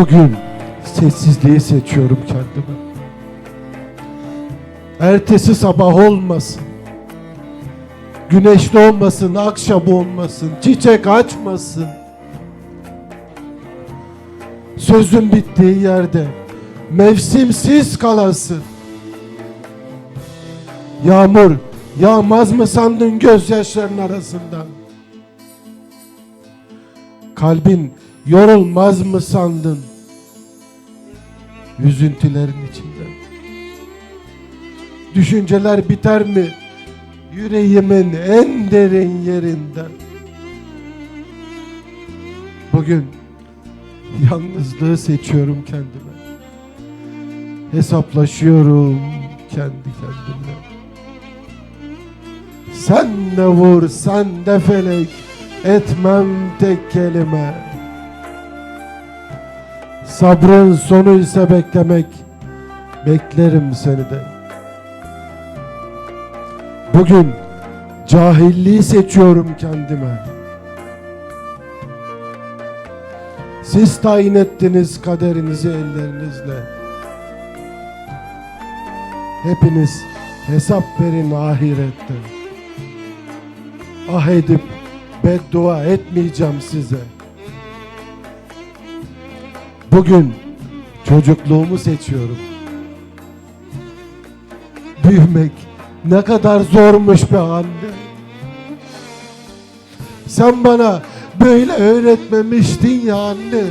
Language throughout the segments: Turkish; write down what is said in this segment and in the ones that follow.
Bugün sessizliği seçiyorum kendime. Ertesi sabah olmasın. Güneşli olmasın, akşam olmasın, çiçek açmasın. Sözün bittiği yerde mevsimsiz kalasın. Yağmur yağmaz mı sandın gözyaşların arasından? Kalbin yorulmaz mı sandın? Üzüntülerin içinden. Düşünceler biter mi? Yüreğimin en derin yerinden. Bugün yalnızlığı seçiyorum kendime. Hesaplaşıyorum kendi kendimle. Sen de vur, sen de felek, etmem tek kelime. Sabrın sonu ise beklemek, beklerim seni de. Bugün cahilliği seçiyorum kendime. Siz tayin ettiniz kaderinizi ellerinizle. Hepiniz hesap verin ahirette. Ah edip beddua etmeyeceğim size. Bugün çocukluğumu seçiyorum. Büyümek ne kadar zormuş be anne. Sen bana böyle öğretmemiştin ya anne.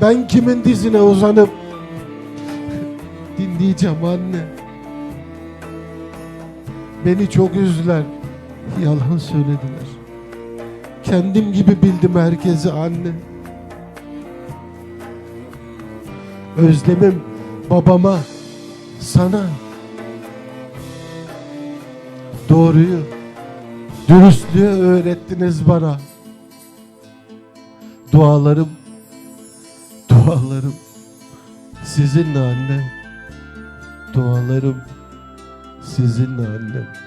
Ben kimin dizine uzanıp dinleyeceğim anne. Beni çok üzdüler. Yalan söylediler. Kendim gibi bildim herkesi anne. Özlemim babama, sana. Doğruyu, dürüstlüğü öğrettiniz bana. Dualarım, dualarım sizinle anne. Dualarım sizinle annem.